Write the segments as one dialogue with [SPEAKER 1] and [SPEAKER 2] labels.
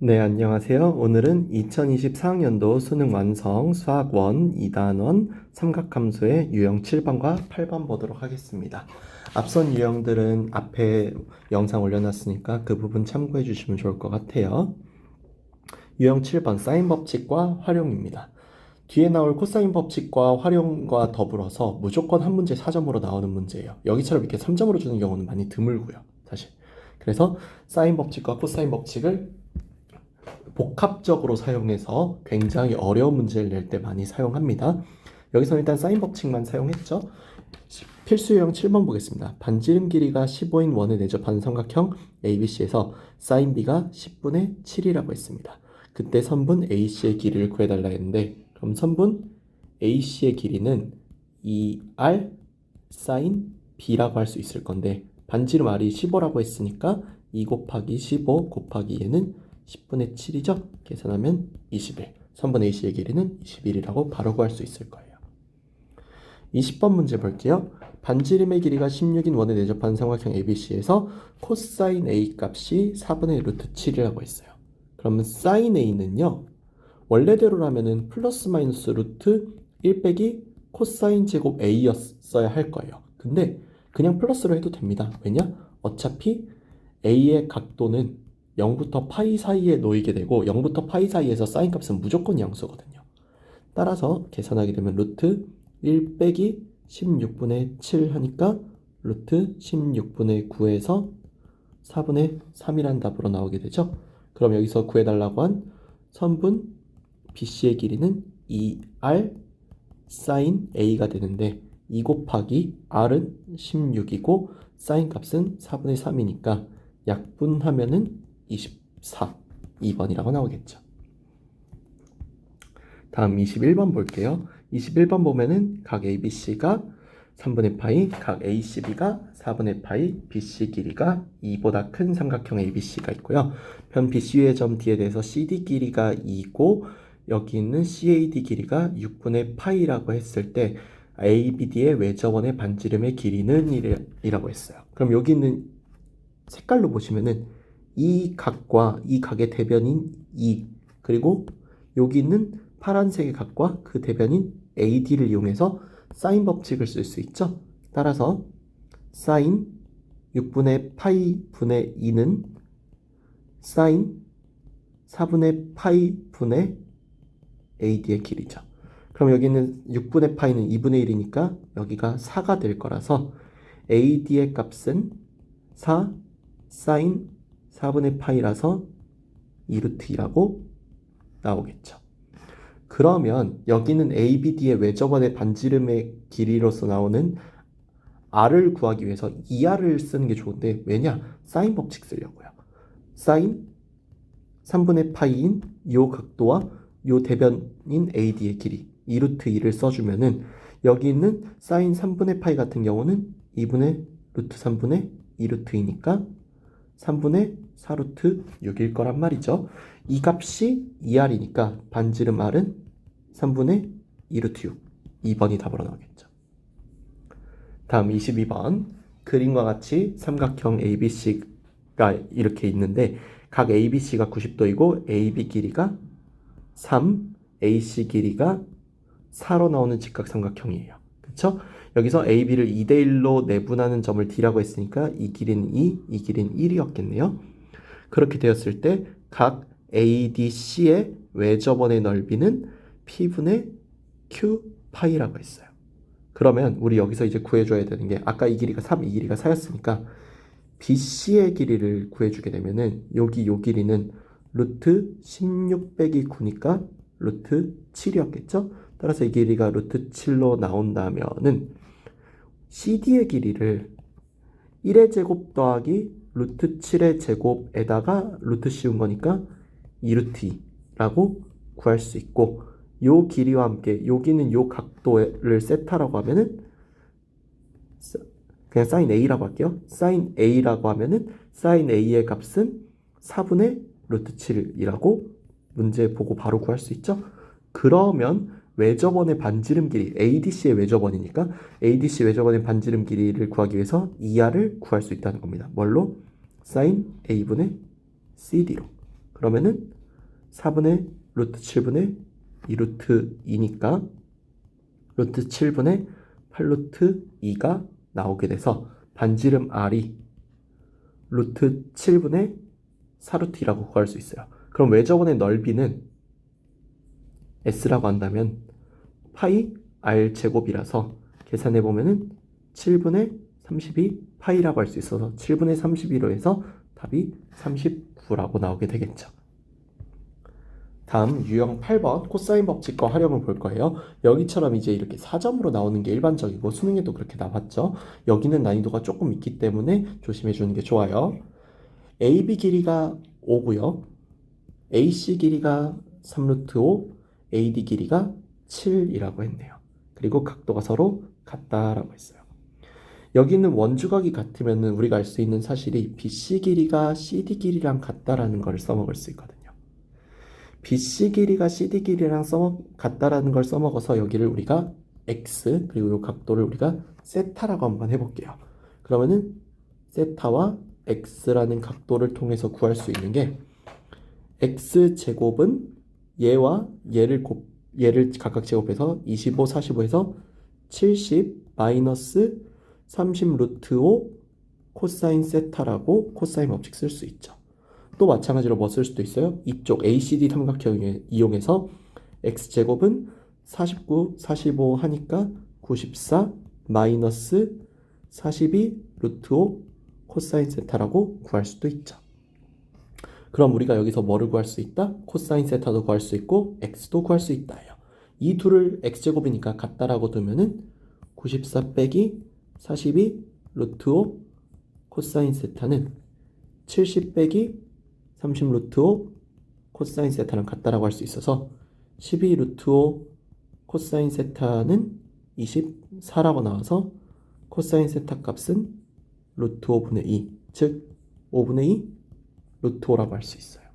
[SPEAKER 1] 네, 안녕하세요. 오늘은 2024학년도 수능 완성 수학 1 2단원 삼각함수의 유형 7번과 8번 보도록 하겠습니다. 앞선 유형들은 앞에 영상 올려놨으니까 그 부분 참고해 주시면 좋을 것 같아요. 유형 7번 사인 법칙과 활용입니다. 뒤에 나올 코사인 법칙과 활용과 더불어서 무조건 한 문제 4점으로 나오는 문제예요. 여기처럼 이렇게 3점으로 주는 경우는 많이 드물고요. 사실. 그래서 사인 법칙과 코사인 법칙을 복합적으로 사용해서 굉장히 어려운 문제를 낼 때 많이 사용합니다. 여기서 일단 사인 법칙만 사용했죠. 필수 유형 7번 보겠습니다. 반지름 길이가 15인 원을 내접하는 삼각형 ABC에서 사인 B가 10분의 7이라고 했습니다. 그때 선분 AC의 길이를 구해달라 했는데 그럼 선분 AC의 길이는 2R 사인 B라고 할 수 있을 건데 반지름 R이 15라고 했으니까 2 곱하기 15 곱하기 얘는 10분의 7이죠? 계산하면 21. 선분 AC의 길이는 21이라고 바로 구할 수 있을 거예요. 20번 문제 볼게요. 반지름의 길이가 16인 원에 내접한 삼각형 ABC에서 코사인 A 값이 4분의 루트 7이라고 했어요. 그러면 사인 A는요. 원래대로라면은 플러스 마이너스 루트 1 빼기 코사인 제곱 A였어야 할 거예요. 근데 그냥 플러스로 해도 됩니다. 왜냐? 어차피 A의 각도는 0부터 파이 사이에 놓이게 되고 0부터 파이 사이에서 사인 값은 무조건 양수거든요. 따라서 계산하게 되면 루트 1 빼기 16분의 7 하니까 루트 16분의 9에서 4분의 3이란 답으로 나오게 되죠. 그럼 여기서 구해달라고 한 선분 BC의 길이는 2R 사인 A가 되는데 2 곱하기 R은 16이고 사인 값은 4분의 3이니까 약분하면은 24, 2번이라고 나오겠죠. 다음 21번 볼게요. 21번 보면은 각 ABC가 3분의 파이, 각 ACB가 4분의 파이, BC 길이가 2보다 큰 삼각형 ABC가 있고요. 편 BC의 점 D에 대해서 CD 길이가 2고 여기 있는 CAD 길이가 6분의 파이라고 했을 때 ABD의 외접원의 반지름의 길이는 이라고 했어요. 그럼 여기 있는 색깔로 보시면은 이 각과 이 각의 대변인 E 그리고 여기 있는 파란색의 각과 그 대변인 AD를 이용해서 사인 법칙을 쓸 수 있죠. 따라서 사인 6분의 파이 분의 2는 사인 4분의 파이 분의 AD의 길이죠. 그럼 여기는 6분의 파이는 2분의 1이니까 여기가 4가 될 거라서 AD의 값은 4 사인 4분의 파이라서 2루트 2라고 나오겠죠. 그러면 여기는 ABD의 외접원의 반지름의 길이로서 나오는 R을 구하기 위해서 2R을 쓰는 게 좋은데 왜냐? 사인 법칙 쓰려고요. 사인 3분의 파이인 요 각도와 요 대변인 AD의 길이 2루트 2를 써주면은 여기 있는 사인 3분의 파이 같은 경우는 2분의 루트 3분의 2루트 2니까 3분의 4루트 6일 거란 말이죠. 이 값이 2R이니까 반지름 R은 3분의 2루트 6. 2번이 답으로 나오겠죠. 다음 22번. 그림과 같이 삼각형 ABC가 이렇게 있는데 각 ABC가 90도이고 AB 길이가 3, AC 길이가 4로 나오는 직각삼각형이에요. 그쵸? 여기서 AB를 2대1로 내분하는 점을 D라고 했으니까 이 길이는 2, 이 길이는 1이었겠네요. 그렇게 되었을 때 각 ADC의 외접원의 넓이는 P분의 Q 파이라고 했어요. 그러면 우리 여기서 이제 구해줘야 되는 게 아까 이 길이가 3, 이 길이가 4였으니까 BC의 길이를 구해주게 되면은 여기 요 길이는 루트 16 빼기 9니까 루트 7이었겠죠? 따라서 이 길이가 루트 7로 나온다면은 CD의 길이를 1의 제곱 더하기 루트 7의 제곱에다가 루트 씌운 거니까 2루트 2라고 구할 수 있고 요 길이와 함께 여기는 요 각도를 세타라고 하면은 그냥 사인 A라고 할게요. 사인 A라고 하면은 사인 A의 값은 4분의 루트 7이라고 문제 보고 바로 구할 수 있죠. 그러면 외접원의 반지름 길이 ADC의 외접원이니까 ADC 외접원의 반지름 길이를 구하기 위해서 2R을 구할 수 있다는 겁니다. 뭘로? 사인 A분의 CD로. 그러면은 4분의 루트 7분의 2루트 2니까 루트 7분의 8루트 2가 나오게 돼서 반지름 R이 루트 7분의 4루트 2라고 구할 수 있어요. 그럼 외접원의 넓이는 S라고 한다면 파이 R 제곱이라서 계산해 보면은 7분의 32 파이라고 할 수 있어서 7분의 32로 해서 답이 39라고 나오게 되겠죠. 다음 유형 8번 코사인 법칙과 활용을 볼 거예요. 여기처럼 이제 이렇게 4점으로 나오는 게 일반적이고 수능에도 그렇게 나왔죠. 여기는 난이도가 조금 있기 때문에 조심해 주는 게 좋아요. AB 길이가 5고요. AC 길이가 3루트 5, AD 길이가 7이라고 했네요. 그리고 각도가 서로 같다라고 했어요. 여기는 원주각이 같으면 우리가 알 수 있는 사실이 BC 길이가 CD 길이랑 같다라는 걸 써먹을 수 있거든요. BC 길이가 CD 길이랑 써먹, 같다라는 걸 써먹어서 여기를 우리가 X 그리고 이 각도를 우리가 세타라고 한번 해볼게요. 그러면은 세타와 X라는 각도를 통해서 구할 수 있는 게 X 제곱은 얘와 얘를 곱 얘를 각각 제곱해서 25, 45에서 70 마이너스 30 루트 5 코사인 세타라고 코사인 법칙 쓸 수 있죠. 또 마찬가지로 뭐 쓸 수도 있어요? 이쪽 ACD 삼각형 이용해서 x제곱은 49, 45 하니까 94 마이너스 42 루트 5 코사인 세타라고 구할 수도 있죠. 그럼 우리가 여기서 뭐를 구할 수 있다? 코사인 세타도 구할 수 있고 x도 구할 수 있다예요. 이 둘을 x제곱이니까 같다라고 두면은 94 빼기 42 루트 5 코사인 세타는 70 빼기 30 루트 5 코사인 세타랑 같다라고 할 수 있어서 12 루트 5 코사인 세타는 24라고 나와서 코사인 세타 값은 루트 5분의 2, 즉 5분의 2 루트 5라고 할 수 있어요.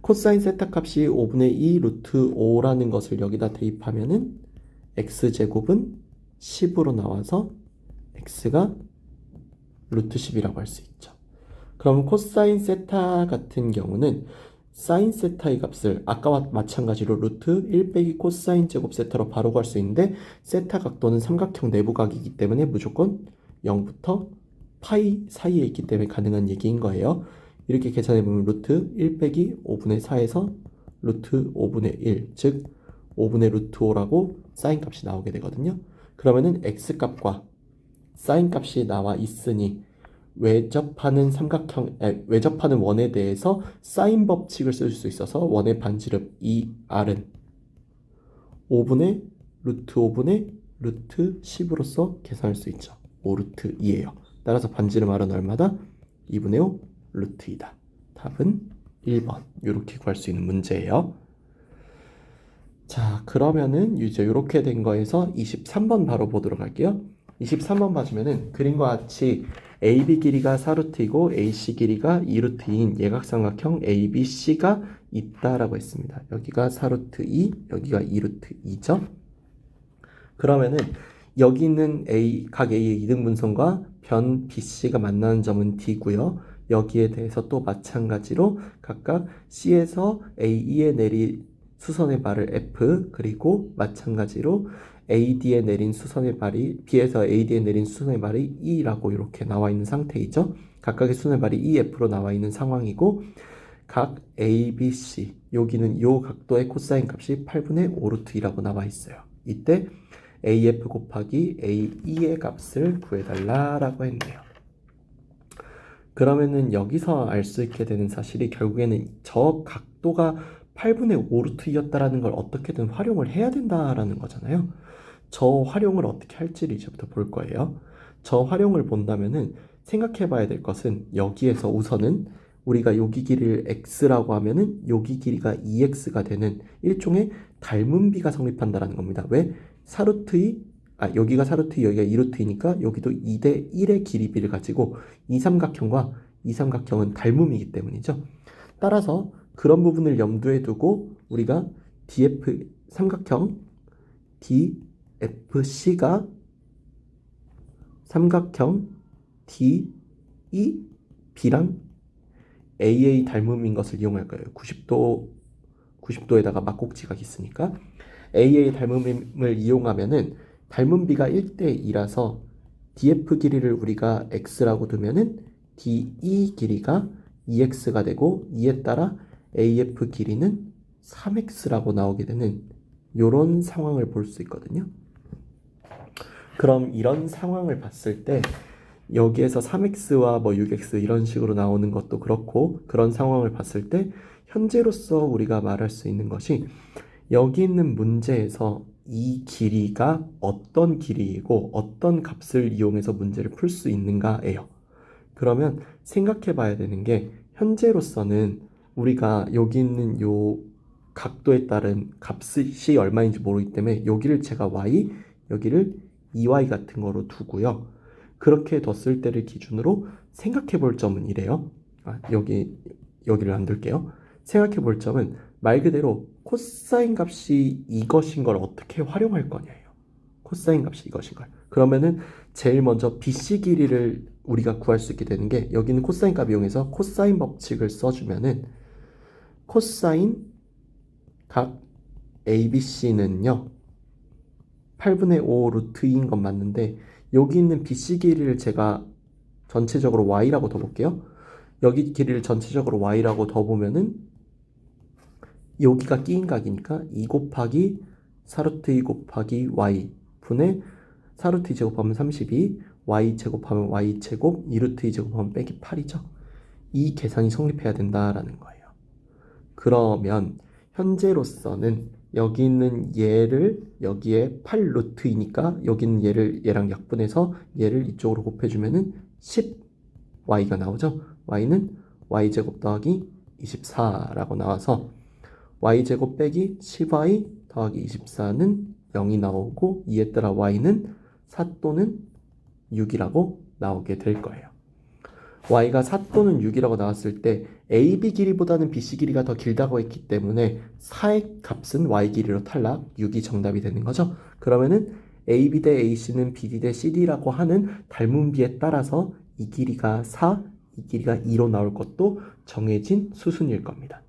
[SPEAKER 1] 코사인 세타 값이 5분의 2 루트 5라는 것을 여기다 대입하면은 x제곱은 10으로 나와서 x가 루트 10이라고 할 수 있죠. 그럼 코사인 세타 같은 경우는 사인 세타의 값을 아까와 마찬가지로 루트 1 빼기 코사인 제곱 세타로 바로 구할 수 있는데 세타 각도는 삼각형 내부각이기 때문에 무조건 0부터 파이 사이에 있기 때문에 가능한 얘기인 거예요. 이렇게 계산해 보면 루트 1 빼기 5분의 4에서 루트 5분의 1, 즉 5분의 루트 5라고 사인 값이 나오게 되거든요. 그러면은 x 값과 사인 값이 나와 있으니 외접하는 삼각형, 에, 외접하는 원에 대해서 사인 법칙을 쓸 수 있어서 원의 반지름 2r은 5분의 루트 5분의 루트 10으로서 계산할 수 있죠. 5루트 2예요. 따라서 반지름 r은 얼마다? 2분의 5 루트 2다. 답은 1번. 이렇게 구할 수 있는 문제예요. 자, 그러면은 이제 이렇게 된 거에서 23번 바로 보도록 할게요. 23번 봐주면은 그림과 같이 AB 길이가 4루트이고 AC 길이가 2루트인 예각삼각형 ABC가 있다라고 했습니다. 여기가 4루트 2, 여기가 2루트 2죠. 그러면은 여기 있는 A, 각 A의 이등분선과 변 BC가 만나는 점은 D고요. 여기에 대해서 또 마찬가지로 각각 C에서 AE에 내린 수선의 발을 F 그리고 마찬가지로 AD에 내린 수선의 발이 B에서 AD에 내린 수선의 발이 E라고 이렇게 나와 있는 상태이죠. 각각의 수선의 발이 EF로 나와 있는 상황이고 각 A, B, C 여기는 이 각도의 코사인 값이 8분의 5루트 2라고 나와 있어요. 이때 AF 곱하기 AE의 값을 구해달라라고 했네요. 그러면은 여기서 알 수 있게 되는 사실이 결국에는 저 각도가 8분의 5루트이었다라는 걸 어떻게든 활용을 해야 된다라는 거잖아요. 저 활용을 어떻게 할지를 이제부터 볼 거예요. 저 활용을 본다면은 생각해 봐야 될 것은 여기에서 우선은 우리가 여기 길이를 x라고 하면은 여기 길이가 2x가 되는 일종의 닮은 비가 성립한다라는 겁니다. 왜? 4루트 2, 아, 여기가 4루트 2, 여기가 2루트이니까 여기도 2대 1의 길이 비를 가지고 이 삼각형과 이 삼각형은 닮음이기 때문이죠. 따라서 그런 부분을 염두에 두고 우리가 DF 삼각형 DFC가 삼각형 DEB랑 AA 닮음인 것을 이용할 거예요. 90도 90도에다가 막꼭지가 있으니까 AA 닮음을 이용하면은 닮음비가 1대 2라서 DF 길이를 우리가 x라고 두면은 DE 길이가 2x가 되고 이에 따라 AF 길이는 3x라고 나오게 되는 이런 상황을 볼 수 있거든요. 그럼 이런 상황을 봤을 때 여기에서 3x와 뭐 6x 이런 식으로 나오는 것도 그렇고 그런 상황을 봤을 때 현재로서 우리가 말할 수 있는 것이 여기 있는 문제에서 이 길이가 어떤 길이이고 어떤 값을 이용해서 문제를 풀 수 있는가예요. 그러면 생각해 봐야 되는 게 현재로서는 우리가 여기 있는 요 각도에 따른 값이 얼마인지 모르기 때문에 여기를 제가 y, 여기를 2y 같은 거로 두고요. 그렇게 뒀을 때를 기준으로 생각해 볼 점은 이래요. 아, 여기 여기를 안 둘게요. 생각해 볼 점은 말 그대로 코사인 값이 이것인 걸 어떻게 활용할 거냐예요. 코사인 값이 이것인 걸. 그러면은 제일 먼저 BC 길이를 우리가 구할 수 있게 되는 게 여기는 코사인 값 이용해서 코사인 법칙을 써주면은 코사인 각 ABC는요 8분의 5 루트인 건 맞는데 여기 있는 BC 길이를 제가 전체적으로 y라고 더 볼게요. 여기 길이를 전체적으로 y라고 더 보면은 여기가 끼인 각이니까 2 곱하기 4루트 2 곱하기 y 분의 4루트 2 제곱하면 32 y 제곱하면 y 제곱 2루트 2 제곱하면 빼기 8이죠. 이 계산이 성립해야 된다라는 거예요. 그러면 현재로서는 여기 있는 얘를 여기에 8루트이니까 여기 있는 얘를 얘랑 약분해서 얘를 이쪽으로 곱해주면은 10y가 나오죠. y는 y제곱 더하기 24라고 나와서 y제곱 빼기 10y 더하기 24는 0이 나오고 이에 따라 y는 4 또는 6이라고 나오게 될 거예요. y가 4 또는 6이라고 나왔을 때 AB 길이보다는 BC 길이가 더 길다고 했기 때문에 4의 값은 y 길이로 탈락, 6이 정답이 되는 거죠. 그러면은 AB 대 AC는 BD 대 CD라고 하는 닮은비에 따라서 이 길이가 4, 이 길이가 2로 나올 것도 정해진 수순일 겁니다.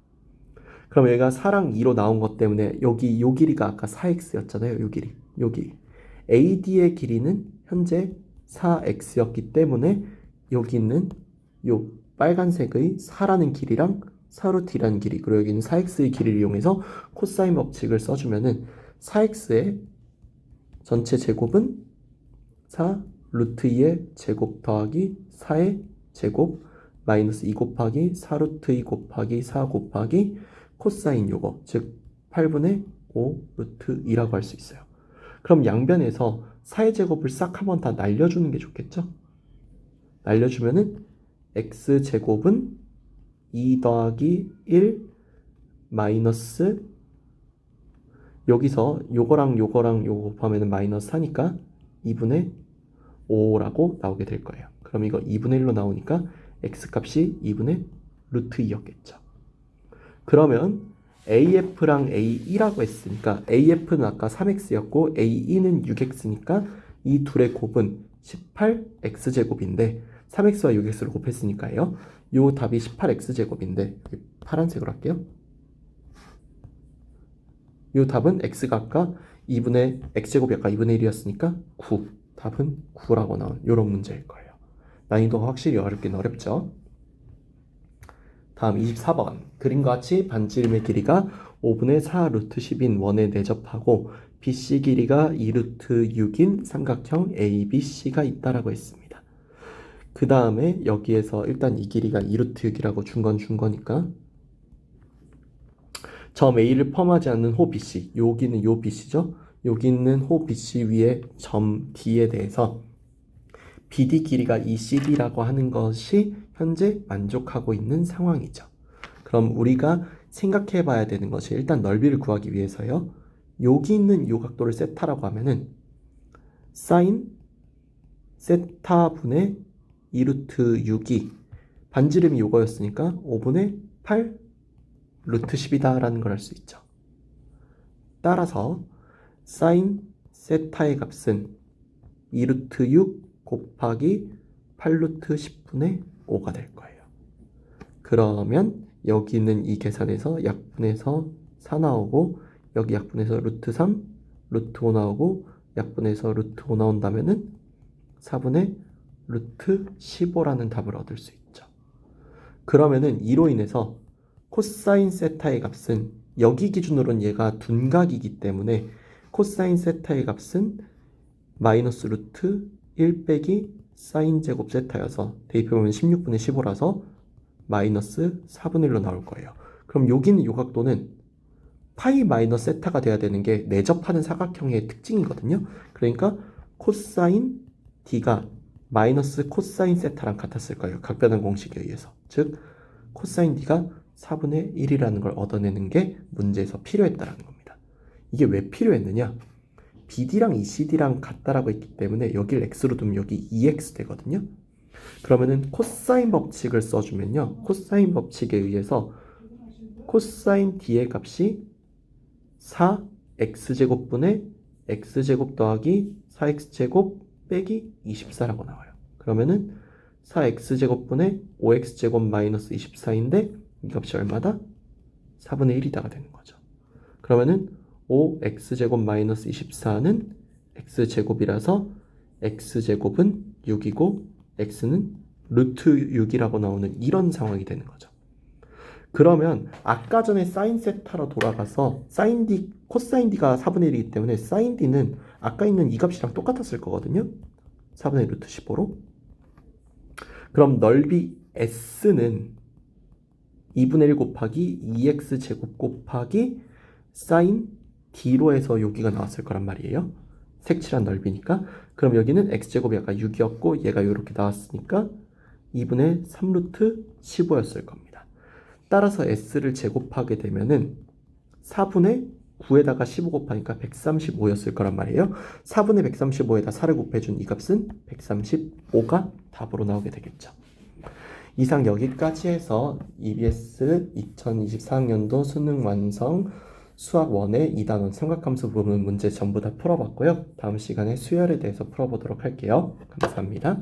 [SPEAKER 1] 그럼 얘가 4랑 2로 나온 것 때문에 여기 요 길이가 아까 4x였잖아요. 요 길이. 요 길이. AD의 길이는 현재 4x였기 때문에 여기 있는 요 빨간색의 4라는 길이랑 4루트라는 길이 그리고 여기는 4x의 길이를 이용해서 코사인 법칙을 써주면은 4x의 전체 제곱은 4 루트 2의 제곱 더하기 4의 제곱 마이너스 2 곱하기 4 루트 2 곱하기 4 곱하기 코사인 요거 즉 8분의 5 루트 2라고 할 수 있어요. 그럼 양변에서 4의 제곱을 싹 한번 다 날려주는 게 좋겠죠? 날려주면은 x 제곱은 2 더하기 1 마이너스 여기서 요거랑 요거랑 요거 곱하면 마이너스 4니까 2분의 5라고 나오게 될 거예요. 그럼 이거 2분의 1로 나오니까 x 값이 2분의 루트 2였겠죠. 그러면 AF랑 AE라고 했으니까 AF는 아까 3x였고 AE는 6x니까 이 둘의 곱은 18x제곱인데 3x와 6x를 곱했으니까요. 요 답이 18x제곱인데 파란색으로 할게요. 요 답은 x가 아까 2분의 x제곱이 아까 2분의 1이었으니까 9. 답은 9라고 나온 요런 문제일 거예요. 난이도가 확실히 어렵긴 어렵죠. 다음 24번 그림과 같이 반지름의 길이가 5분의 4 루트 10인 원에 내접하고 BC 길이가 2 루트 6인 삼각형 ABC가 있다라고 했습니다. 그 다음에 여기에서 일단 이 길이가 2 루트 6이라고 준 건 준 거니까 점 A를 포함하지 않는 호 BC 여기는 요 BC죠. 여기 있는 호 BC 위에 점 D에 대해서 BD 길이가 이 CD라고 하는 것이 현재 만족하고 있는 상황이죠. 그럼 우리가 생각해 봐야 되는 것이 일단 넓이를 구하기 위해서요. 여기 있는 요 각도를 세타라고 하면은 사인 세타분의 2루트 6이 반지름이 요거였으니까 5분의 8 루트 10이다라는 걸 알 수 있죠. 따라서 사인 세타의 값은 2루트 6 곱하기 8루트 10분의 5가 될 거예요. 그러면 여기 있는 이 계산에서 약분해서 4 나오고 여기 약분해서 루트 3, 루트 5 나오고 약분해서 루트 5 나온다면은 4분의 루트 15라는 답을 얻을 수 있죠. 그러면은 이로 인해서 코사인 세타의 값은 여기 기준으로는 얘가 둔각이기 때문에 코사인 세타의 값은 마이너스 루트 1 빼기 사인 제곱 세타여서 대입해보면 16분의 15라서 마이너스 4분의 1로 나올 거예요. 그럼 여기는 요 각도는 파이 마이너스 세타가 돼야 되는 게 내접하는 사각형의 특징이거든요. 그러니까 코사인 d가 마이너스 코사인 세타랑 같았을 거예요. 각변환 공식에 의해서. 즉 코사인 d가 4분의 1이라는 걸 얻어내는 게 문제에서 필요했다라는 겁니다. 이게 왜 필요했느냐? BD랑 ECD랑 같다라고 했기 때문에 여기를 x로 두면 여기 2x 되거든요. 그러면은 코사인 법칙을 써주면요. 코사인 법칙에 의해서 코사인 d의 값이 4x제곱분의 x제곱 더하기 4x제곱 빼기 24라고 나와요. 그러면은 4x제곱분의 5x제곱 마이너스 24인데 이 값이 얼마다? 4분의 1이다가 되는 거죠. 그러면은 5x제곱 마이너스 24는 x제곱이라서 x제곱은 6이고 x는 루트 6이라고 나오는 이런 상황이 되는 거죠. 그러면 아까 전에 사인 세타로 돌아가서 사인 d 코사인 d가 4분의 1이기 때문에 사인 d는 아까 있는 이 값이랑 똑같았을 거거든요. 4분의 루트 15로. 그럼 넓이 s는 2분의 1 곱하기 2x 제곱 곱하기 사인 d로 해서 여기가 나왔을 거란 말이에요. 색칠한 넓이니까. 그럼 여기는 x제곱이 아까 6이었고 얘가 이렇게 나왔으니까 2분의 3루트 15였을 겁니다. 따라서 s를 제곱하게 되면은 4분의 9에다가 15 곱하니까 135였을 거란 말이에요. 4분의 135에다 4를 곱해준 이 값은 135가 답으로 나오게 되겠죠. 이상 여기까지 해서 EBS 2024학년도 수능 완성 수학 1의 2단원 삼각함수 부분 문제 전부 다 풀어봤고요. 다음 시간에 수열에 대해서 풀어보도록 할게요. 감사합니다.